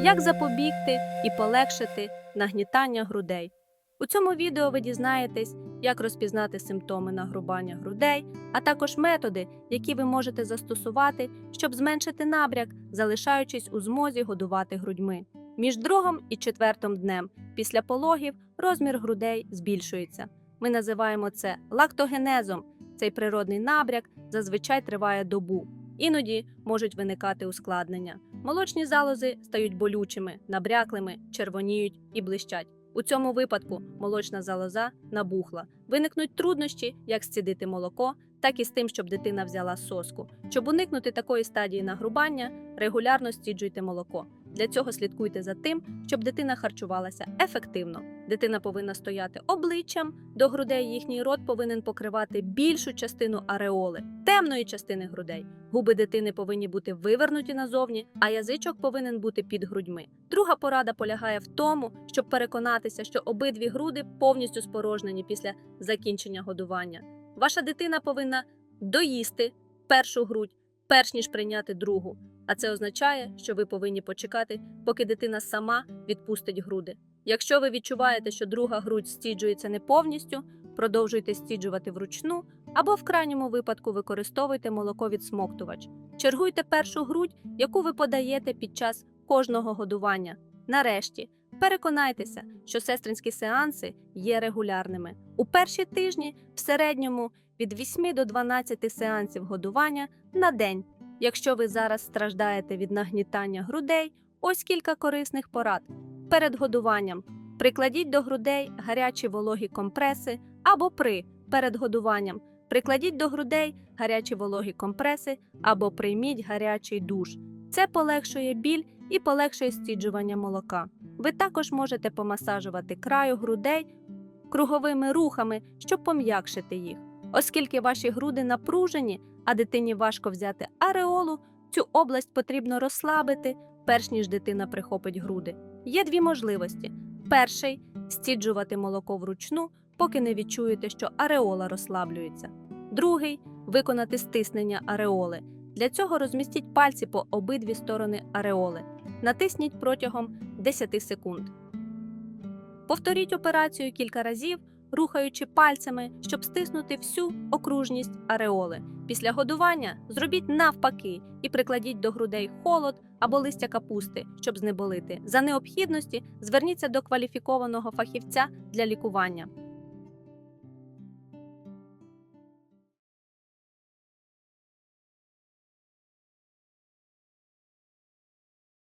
як запобігти і полегшити нагнітання грудей. У цьому відео ви дізнаєтесь, як розпізнати симптоми нагрубання грудей, а також методи, які ви можете застосувати, щоб зменшити набряк, залишаючись у змозі годувати грудьми. Між другим і четвертим днем після пологів розмір грудей збільшується. Ми називаємо це лактогенезом. Цей природний набряк зазвичай триває добу. Іноді можуть виникати ускладнення. Молочні залози стають болючими, набряклими, червоніють і блищать. У цьому випадку молочна залоза набухла. Виникнуть труднощі, як сцідити молоко, так і з тим, щоб дитина взяла соску. Щоб уникнути такої стадії нагрубання, регулярно стіджуйте молоко. Для цього слідкуйте за тим, щоб дитина харчувалася ефективно. Дитина повинна стояти обличчям до грудей. Їхній рот повинен покривати більшу частину ареоли, темної частини грудей. Губи дитини повинні бути вивернуті назовні, а язичок повинен бути під грудьми. Друга порада полягає в тому, щоб переконатися, що обидві груди повністю спорожнені після закінчення годування. Ваша дитина повинна доїсти першу грудь, перш ніж прийняти другу. А це означає, що ви повинні почекати, поки дитина сама відпустить груди. Якщо ви відчуваєте, що друга грудь стіджується не повністю, продовжуйте стіджувати вручну або в крайньому випадку використовуйте молоковідсмоктувач. Чергуйте першу грудь, яку ви подаєте під час кожного годування. Нарешті, переконайтеся, що сестринські сеанси є регулярними. У перші тижні в середньому від 8 до 12 сеансів годування на день. Якщо ви зараз страждаєте від нагнітання грудей, ось кілька корисних порад. Перед годуванням прикладіть до грудей гарячі вологі компреси або при перед годуванням. Прикладіть до грудей гарячі вологі компреси або прийміть гарячий душ. Це полегшує біль і полегшує стіджування молока. Ви також можете помасажувати краю грудей круговими рухами, щоб пом'якшити їх. Оскільки ваші груди напружені, а дитині важко взяти ареолу, цю область потрібно розслабити, перш ніж дитина прихопить груди. Є дві можливості: перший стіджувати молоко вручну, поки не відчуєте, що ареола розслаблюється. Другий виконати стиснення ареоли. Для цього розмістіть пальці по обидві сторони ареоли. Натисніть протягом 10 секунд. Повторіть операцію кілька разів, рухаючи пальцями, щоб стиснути всю окружність ареоли. Після годування зробіть навпаки і прикладіть до грудей холод або листя капусти, щоб знеболити. За необхідності зверніться до кваліфікованого фахівця для лікування.